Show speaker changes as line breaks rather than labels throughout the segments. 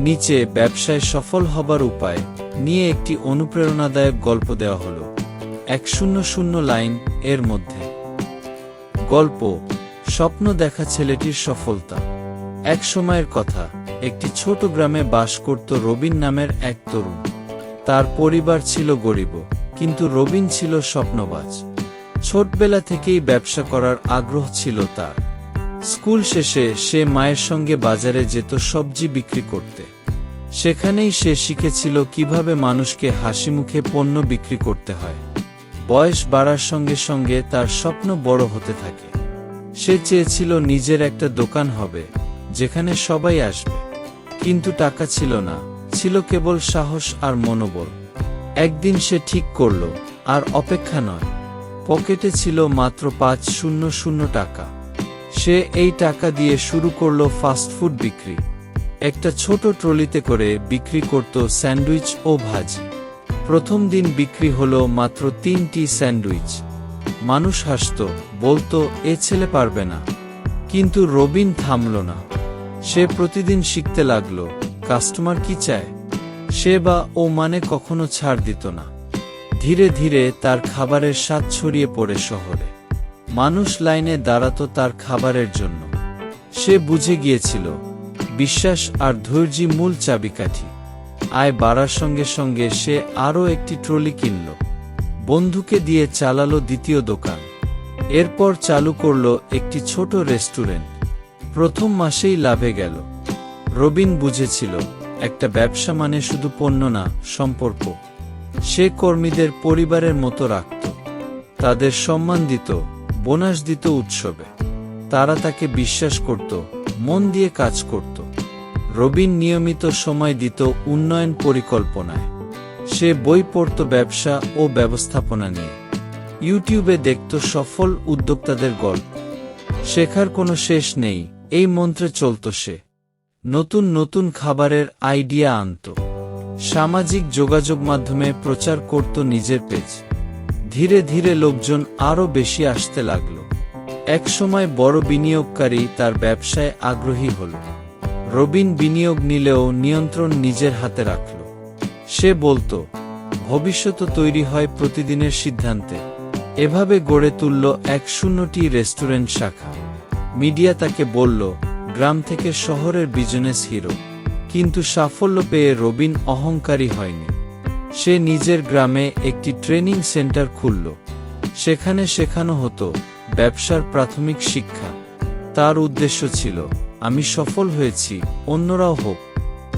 নিচে ব্যবসায় সফল হবার উপায় নিয়ে একটি অনুপ্রেরণাদায়ক গল্প দেওয়া হল। এক শূন্য শূন্য লাইন এর মধ্যে। গল্প, স্বপ্ন দেখা ছেলেটির সফলতা। এক সময়ের কথা, একটি ছোট গ্রামে বাস করত রবিন নামের এক তরুণ। তার পরিবার ছিল গরিব, কিন্তু রবিন ছিল স্বপ্নবাজ। ছোটবেলা থেকেই ব্যবসা করার আগ্রহ ছিল তার। স্কুল শেষে সে মায়ের সঙ্গে বাজারে যেত সবজি বিক্রি করতে। সেখানেই সে শিখেছিল কীভাবে মানুষকে হাসি মুখে পণ্য বিক্রি করতে হয়। বয়স বাড়ার সঙ্গে সঙ্গে তার স্বপ্ন বড় হতে থাকে। সে চেয়েছিল নিজের একটা দোকান হবে, যেখানে সবাই আসবে। কিন্তু টাকা ছিল না, ছিল কেবল সাহস আর মনোবল। একদিন সে ঠিক করল, আর অপেক্ষা নয়। পকেটে ছিল মাত্র পাঁচ শূন্য শূন্য টাকা। সে এই টাকা দিয়ে শুরু করল ফাস্টফুড বিক্রি। একটা ছোট ট্রলিতে করে বিক্রি করত স্যান্ডউইচ ও ভাজি। প্রথম দিন বিক্রি হলো মাত্র তিনটি স্যান্ডউইচ। মানুষ হাসত, বলতো, এ ছেলে পারবে না। কিন্তু রবিন থামল না। সে প্রতিদিন শিখতে লাগল, কাস্টমার কি চায়? সে বা ও মানে কখনো ছাড় দিত না। ধীরে ধীরে তার খাবারের স্বাদ ছড়িয়ে পড়ে শহরে। মানুষ লাইনে দাঁড়াতো তার খাবারের জন্য। সে বুঝে গিয়েছিল, বিশ্বাস আর ধৈর্যই মূল চাবিকাঠি। আয় বাড়ার সঙ্গে সঙ্গে সে আরও একটি ট্রলি কিনল। বন্ধুকে দিয়ে চালালো দ্বিতীয় দোকান। এরপর চালু করল একটি ছোট রেস্টুরেন্ট। প্রথম মাসেই লাভে গেল। রবিন বুঝেছিল, একটা ব্যবসা মানে শুধু পণ্য না, সম্পর্ক। সে কর্মীদের পরিবারের মতো রাখত। তাদের সম্মান দিত বোনাস দিত উৎসবে। তারা তাকে বিশ্বাস করত, মন দিয়ে কাজ করত। রবিন নিয়মিত সময় দিত উন্নয়ন পরিকল্পনায়। সে বই পড়ত ব্যবসা ও ব্যবস্থাপনা নিয়ে। ইউটিউবে দেখত সফল উদ্যোক্তাদের গল্প। শেখার কোনো শেষ নেই, এই মন্ত্রে চলত সে। নতুন নতুন খাবারের আইডিয়া আনত। সামাজিক যোগাযোগ মাধ্যমে প্রচার করত নিজের পেজ। ধীরে ধীরে লোকজন আরও বেশি আসতে লাগল। একসময় বড় বিনিয়োগকারী তার ব্যবসায় আগ্রহী হল। রবিন বিনিয়োগ নিলেও নিয়ন্ত্রণ নিজের হাতে রাখল। সে বলতো, ভবিষ্যৎ তৈরি হয় প্রতিদিনের সিদ্ধান্তে। এভাবে গড়ে তুলল এক শূন্যটি রেস্টুরেন্ট শাখা। মিডিয়া তাকে বলল, গ্রাম থেকে শহরের বিজনেস হিরো। কিন্তু সাফল্য পেয়ে রবিন অহংকারী হয়নি। সে নিজের গ্রামে একটি ট্রেনিং সেন্টার খুলল। সেখানে শেখানো হতো ব্যবসার প্রাথমিক শিক্ষা। তার উদ্দেশ্য ছিল, আমি সফল হয়েছি, অন্যরাও হোক।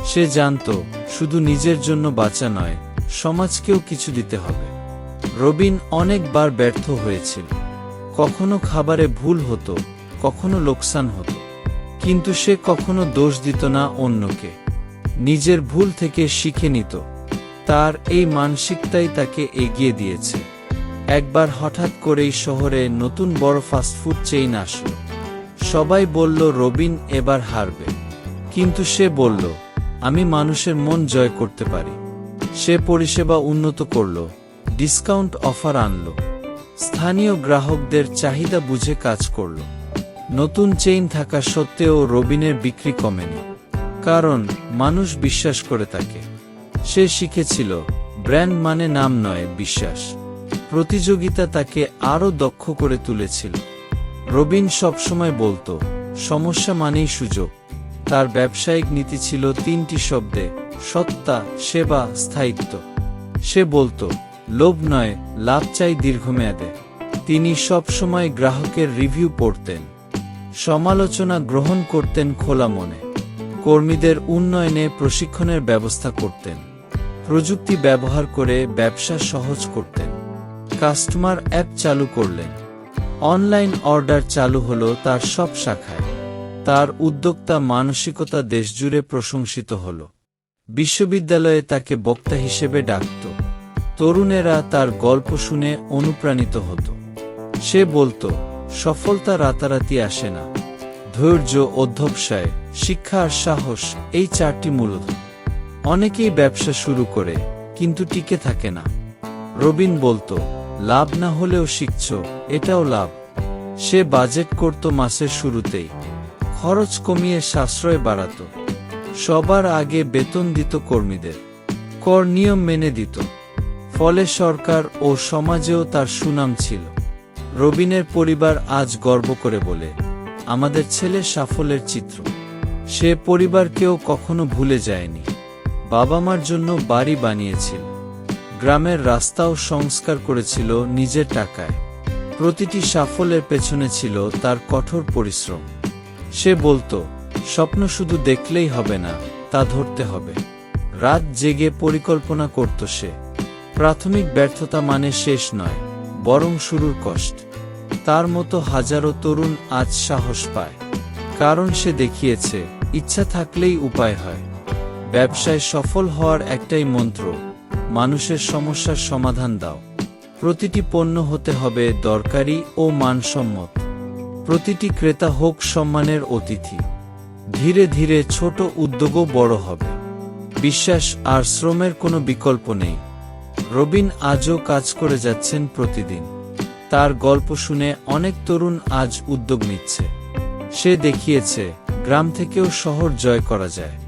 সে জানত, শুধু নিজের জন্য বাঁচা নয়, সমাজকেও কিছু দিতে হবে। রবিন অনেকবার ব্যর্থ হয়েছিল। কখনো খাবারে ভুল হতো, কখনো লোকসান হতো। কিন্তু সে কখনো দোষ দিত না অন্যকে। নিজের ভুল থেকে শিখে নিত। তার এই মানসিকতাই তাকে এগিয়ে দিয়েছে। একবার হঠাৎ করেই শহরে নতুন বড় ফাস্টফুড চেইন আসলো। সবাই বলল, রবিন, এবার হারবে। কিন্তু সে বলল, আমি মানুষের মন জয় করতে পারি। সে পরিষেবা উন্নত করল ডিসকাউন্ট অফার আনল। স্থানীয় গ্রাহকদের চাহিদা বুঝে কাজ করল। নতুন চেইন থাকা সত্ত্বেও রবিনের বিক্রি কমেনি। কারণ, মানুষ বিশ্বাস করে তাকে। সে শিখেছিল, ব্র্যান্ড মানে নাম নয়, বিশ্বাস। প্রতিযোগিতা তাকে আরও দক্ষ করে তুলেছিল। রবিন সবসময় বলতো, সমস্যা মানেই সুযোগ। তার ব্যবসায়িক নীতি ছিল তিনটি শব্দে, সত্তা, সেবা, স্থায়িত্ব। সে বলতো, লোভ নয়, লাভ চাই দীর্ঘমেয়াদে। তিনি সবসময় গ্রাহকের রিভিউ পড়তেন। সমালোচনা গ্রহণ করতেন খোলা মনে। কর্মীদের উন্নয়নে প্রশিক্ষণের ব্যবস্থা করতেন। প্রযুক্তি ব্যবহার করে ব্যবসা সহজ করতেন। কাস্টমার অ্যাপ চালু করলেন। অনলাইন অর্ডার চালু হলো তার সব শাখায়। তার উদ্যোক্তা মানসিকতা দেশজুড়ে প্রশংসিত হল। বিশ্ববিদ্যালয়ে তাকে বক্তা হিসেবে ডাকত। তরুণেরা তার গল্প শুনে অনুপ্রাণিত হতো। সে বলতো, সফলতা রাতারাতি আসে না। ধৈর্য, অধ্যবসায়, শিক্ষা আর সাহস এই চারটি মূলধন অনেকেই ব্যবসা শুরু করে, কিন্তু টিকে থাকে না। রবিন বলতো, লাভ না হলেও শিখছ, এটাও লাভ। সে বাজেট করত মাসের শুরুতেই। খরচ কমিয়ে সাশ্রয় বাড়াত। সবার আগে বেতন দিত কর্মীদের। কর নিয়ম মেনে দিত। ফলে সরকার ও সমাজেও তার সুনাম ছিল। রবিনের পরিবার আজ গর্ব করে বলে, আমাদের ছেলে সাফল্যের চিত্র। সে পরিবারকেও কখনো ভুলে যায়নি। বাবা মার জন্য বাড়ি বানিয়েছিল। গ্রামের রাস্তাও সংস্কার করেছিল নিজের টাকায়। প্রতিটি সাফল্যের পেছনে ছিল তার কঠোর পরিশ্রম। সে বলতো, স্বপ্ন শুধু দেখলেই হবে না, তা ধরতে হবে। রাত জেগে পরিকল্পনা করত সে। প্রাথমিক ব্যর্থতা মানে শেষ নয়, বরং শুরুর কষ্ট। তার মতো হাজারো তরুণ আজ সাহস পায়, কারণ সে দেখিয়েছে, ইচ্ছা থাকলেই উপায় হয়। ব্যবসায় সফল হওয়ার একটাই মন্ত্র, মানুষের সমস্যার সমাধান দাও। প্রতিটি পণ্য হতে হবে দরকারি ও মানসম্মত। প্রতিটি ক্রেতা হোক সম্মানের অতিথি। ধীরে ধীরে ছোট উদ্যোগও বড় হবে। বিশ্বাস আর শ্রমের কোনো বিকল্প নেই। রবিন আজও কাজ করে যাচ্ছেন প্রতিদিন। তার গল্প শুনে অনেক তরুণ আজ উদ্যোগ নিচ্ছে। সে দেখিয়েছে, গ্রাম থেকেও শহর জয় করা যায়।